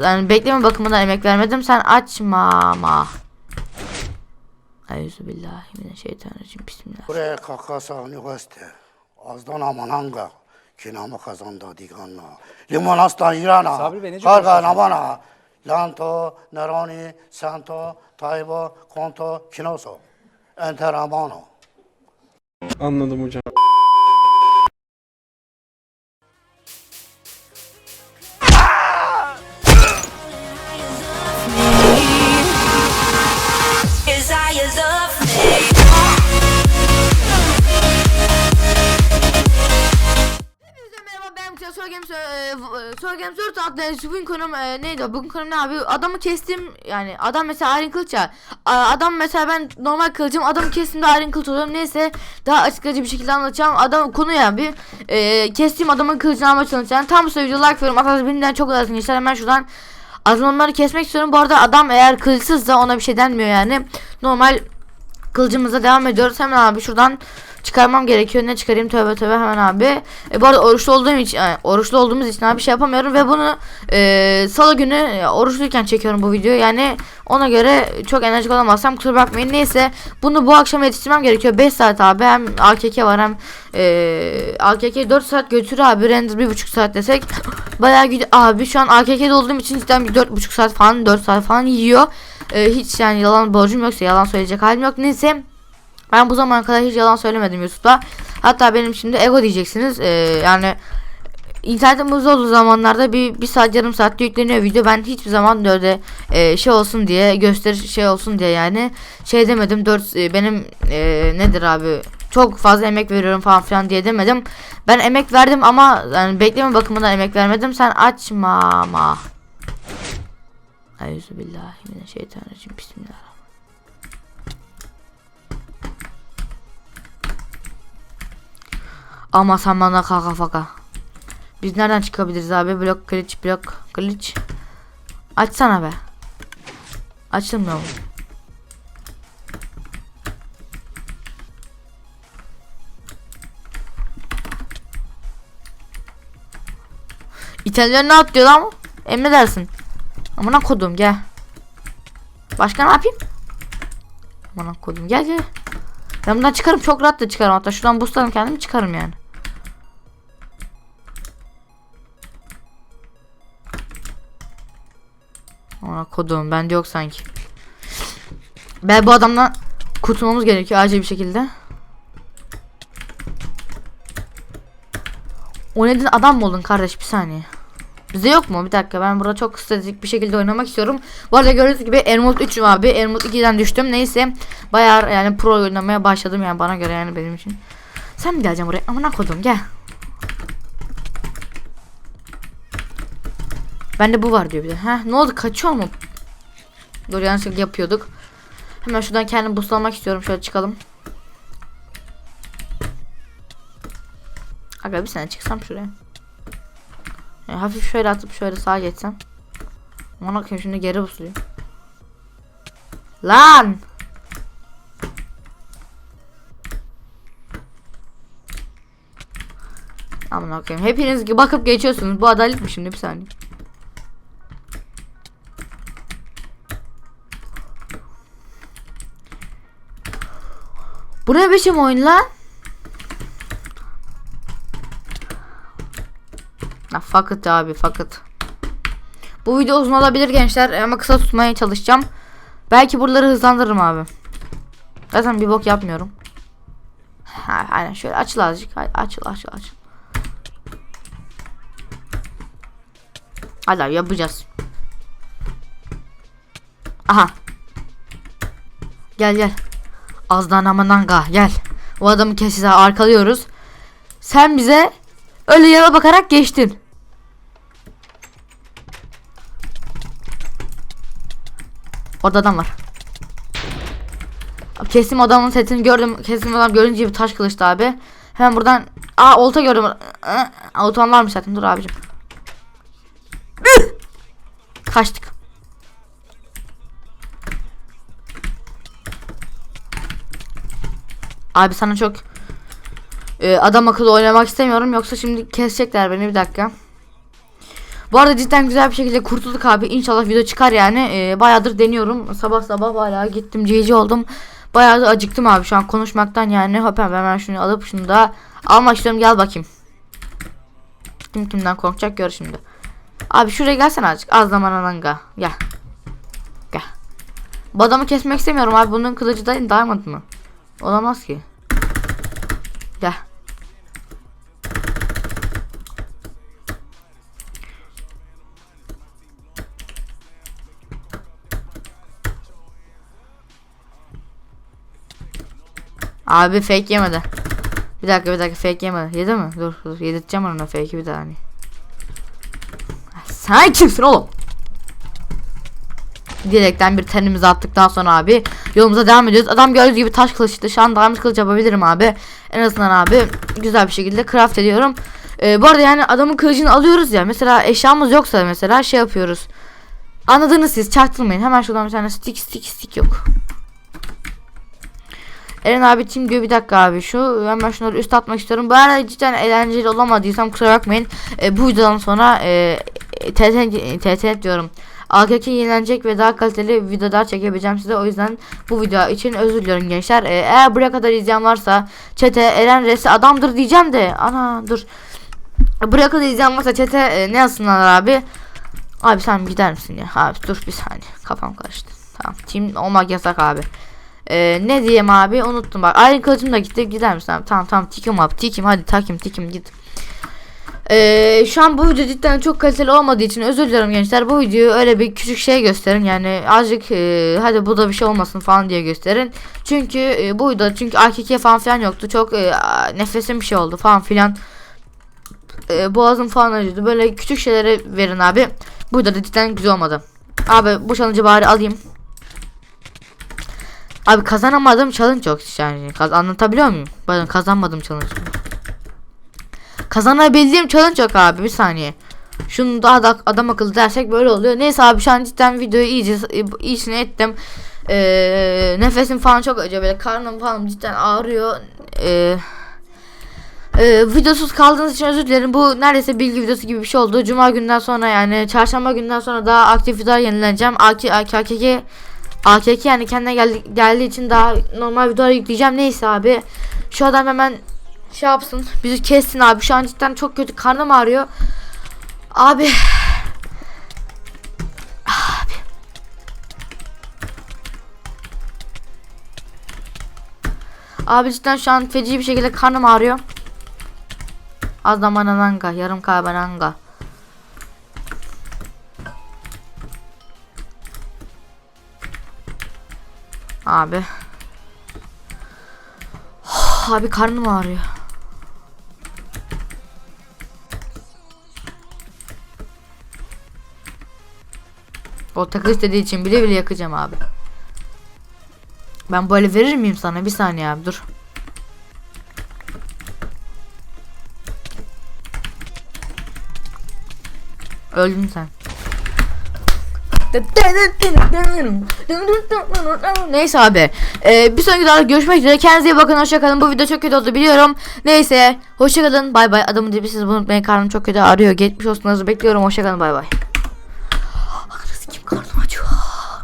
yani bekleme bakımından emek vermedim. Sen açma ma. Euzubillahimineşşeytanirracim. Bismillah. Buraya kaka sahne gaste. Azdan amananga. Kinamı kazanda diganla. Limon aslan irana. Karga namana. Lanto, Neroni, Santo, Taybo, Konto, Kinoso. Enteramano. Anladım hocam. Soru Games 4 adlı bugün konum e, neydi? Bugün konum ne abi? Adamı kestim yani adam mesela Iron Kılıç ya. Adam mesela ben normal kılıcım adamı kestim de Iron Kılıç oluyorum. Neyse daha açıklayıcı bir şekilde anlatacağım. Adam konu ya bir e, kestiğim adamın kılıcını almaya çalışacağım. Tam bu video like veriyorum. Arkadaşlar benden çok lazım gençler hemen şuradan azmanları kesmek istiyorum. Bu arada adam eğer kılıçsızsa ona bir şey denmiyor yani. Normal kılıcımıza devam ediyoruz. Hemen abi şuradan çıkarmam gerekiyor. Ne çıkarayım tövbe tövbe hemen abi. E, bu arada oruçlu olduğum için yani oruçlu olduğumuz için abi şey yapamıyorum ve bunu e, salı günü e, oruçluyken çekiyorum bu videoyu. Yani ona göre çok enerjik olamazsam kusura bakmayın. Neyse bunu bu akşam yetiştirmem gerekiyor. 5 saat abi hem AKK var hem e, AKK 4 saat götür abi render 1,5 saat desek bayağı gidiyor. Abi şu an AKK'de olduğum için cidden bir 4,5 saat falan 4 saat falan yiyor. E, hiç yani yalan borcum yoksa yalan söyleyecek halim yok. Neyse ben bu zamana kadar hiç yalan söylemedim YouTube'da. Hatta benim şimdi ego diyeceksiniz. Ee, yani internetim hızlı olduğu zamanlarda bir, bir saat yarım saatte yükleniyor video. Ben hiçbir zaman da öyle e, şey olsun diye gösteri şey olsun diye yani şey demedim. 4 benim e, nedir abi çok fazla emek veriyorum falan filan diye demedim. Ben emek verdim ama yani bekleme bakımından emek vermedim. Sen açma ama. Euzubillahimineşşeytanirracim. Bismillah. Ama sen bana kaka faka. Biz nereden çıkabiliriz abi? Blok glitch blok glitch. Açsana be. Açılmıyor mu? İtalyan ne atlıyor lan? Emredersin. Amına kodum gel. Başka ne yapayım? Amına kodum gel gel. Ben bundan çıkarım çok rahat da çıkarım hatta şuradan boostlarım kendimi çıkarım yani. Ona kodum bende yok sanki. Ben bu adamdan kurtulmamız gerekiyor acil bir şekilde. O neden adam mı oldun kardeş bir saniye. Bize yok mu? Bir dakika ben burada çok stratejik bir şekilde oynamak istiyorum. Bu arada gördüğünüz gibi Ermut 3'üm abi. Ermut 2'den düştüm. Neyse bayağı yani pro oynamaya başladım yani bana göre yani benim için. Sen mi geleceksin buraya? Amına kodum gel. Bende bu var diyor bir de. Heh, ne oldu kaçıyor mu? Dur yanlışlıkla yapıyorduk. Hemen şuradan kendimi boostlamak istiyorum. Şöyle çıkalım. Aga bir sene çıksam şuraya. Yani hafif şöyle atıp şöyle sağa geçsem. Ona bakayım şimdi geri busluyor. Lan! Aman bakayım. Hepiniz bakıp geçiyorsunuz. Bu adalet mi şimdi bir saniye. Bu ne biçim oyun lan? Ha, fuck it abi fuck it. Bu video uzun olabilir gençler ama kısa tutmaya çalışacağım. Belki buraları hızlandırırım abi. Zaten bir bok yapmıyorum. Ha, aynen şöyle açıl azıcık. Açıl açıl açıl. Hadi abi yapacağız. Aha. Gel gel. Azdan amananga gel. O adamı kesize arkalıyoruz. Sen bize öyle yana bakarak geçtin. Orada adam var. Kesim adamın setini gördüm. Kesim adam görünce bir taş kılıçtı abi. Hemen buradan Aa olta gördüm. Oltan varmış zaten. Dur abicim. Kaçtık. Abi sana çok e, adam akıllı oynamak istemiyorum yoksa şimdi kesecekler beni bir dakika. Bu arada cidden güzel bir şekilde kurtulduk abi. İnşallah video çıkar yani. Ee, bayağıdır deniyorum. Sabah sabah hala gittim cici oldum. Bayağı acıktım abi şu an konuşmaktan yani. Hop hemen şunu alıp şunu da almak istiyorum. Gel bakayım. Kim kimden korkacak gör şimdi. Abi şuraya gelsene azıcık. Az zaman alanga. Gel. Gel. Bu adamı kesmek istemiyorum abi. Bunun kılıcı da diamond mı? Olamaz ki. Gel. Abi fake yemedi. Bir dakika bir dakika fake yemedi. Yedi mi? Dur dur yedirteceğim ona fake'i bir daha hani. Sen kimsin oğlum? Direkten bir tenimizi attıktan sonra abi yolumuza devam ediyoruz. Adam gördüğünüz gibi taş kılıçtı. Şu an diamond kılıç yapabilirim abi. En azından abi güzel bir şekilde craft ediyorum. Ee, bu arada yani adamın kılıcını alıyoruz ya. Mesela eşyamız yoksa mesela şey yapıyoruz. Anladınız siz çaktırmayın. Hemen şuradan bir tane stick stick stick yok. Eren abi tim diyor bir dakika abi şu hemen şunları üst atmak istiyorum. Bu arada cidden eğlenceli olamadıysam kusura bakmayın. E, bu videodan sonra e, TT, TT diyorum. AKK yenilenecek ve daha kaliteli videolar çekebileceğim size. O yüzden bu video için özür diliyorum gençler. E, eğer buraya kadar izleyen varsa çete Eren Resi adamdır diyeceğim de. Ana dur. Buraya kadar izleyen varsa çete e, ne yazsınlar abi? Abi sen gider misin ya? Abi dur bir saniye. Kafam karıştı. Tamam. Team olmak yasak abi. Ee, ne diyeyim abi unuttum bak. Ayrı kılıcım da gitti gider misin abi? Tamam tamam tikim abi tikim hadi takim tikim git. Ee, şu an bu video cidden çok kaliteli olmadığı için özür dilerim gençler. Bu videoyu öyle bir küçük şey gösterin yani azıcık e, hadi bu da bir şey olmasın falan diye gösterin. Çünkü e, bu video çünkü AKK falan filan yoktu. Çok e, nefesim bir şey oldu falan filan. E, boğazım falan acıdı. Böyle küçük şeylere verin abi. Bu video da cidden güzel olmadı. Abi bu challenge bari alayım. Abi kazanamadığım challenge yok yani. Kaz anlatabiliyor muyum? Bakın kazanmadım challenge. Kazanabildiğim challenge yok abi bir saniye. Şunu daha da adam akıllı dersek böyle oluyor. Neyse abi şu an cidden videoyu iyice iyisini ettim. Ee, nefesim falan çok acıyor böyle karnım falan cidden ağrıyor. Ee, ee, videosuz kaldığınız için özür dilerim. Bu neredeyse bilgi videosu gibi bir şey oldu. Cuma günden sonra yani çarşamba günden sonra daha aktif videolar yenileneceğim. AK, AK, AKK AKK yani kendine geldi, geldiği için daha normal videolar yükleyeceğim. Neyse abi. Şu adam hemen şey yapsın. Bizi kessin abi. Şu an cidden çok kötü. Karnım ağrıyor. Abi. Abi. Abi cidden şu an feci bir şekilde karnım ağrıyor. Az zamanananga, yarım kabananga. Abi. Abi karnım ağrıyor. O takı istediği için bile bile yakacağım abi. Ben böyle verir miyim sana? Bir saniye abi dur. Öldün sen. Neyse abi. Ee, bir sonraki videoda görüşmek üzere. Kendinize iyi bakın. Hoşçakalın. Bu video çok kötü oldu biliyorum. Neyse. Hoşçakalın. Bay bay. Adamın dibi siz bunu unutmayın. Karnım çok kötü ağrıyor. Geçmiş olsun. Bekliyorum. Hoşçakalın. Bay bay.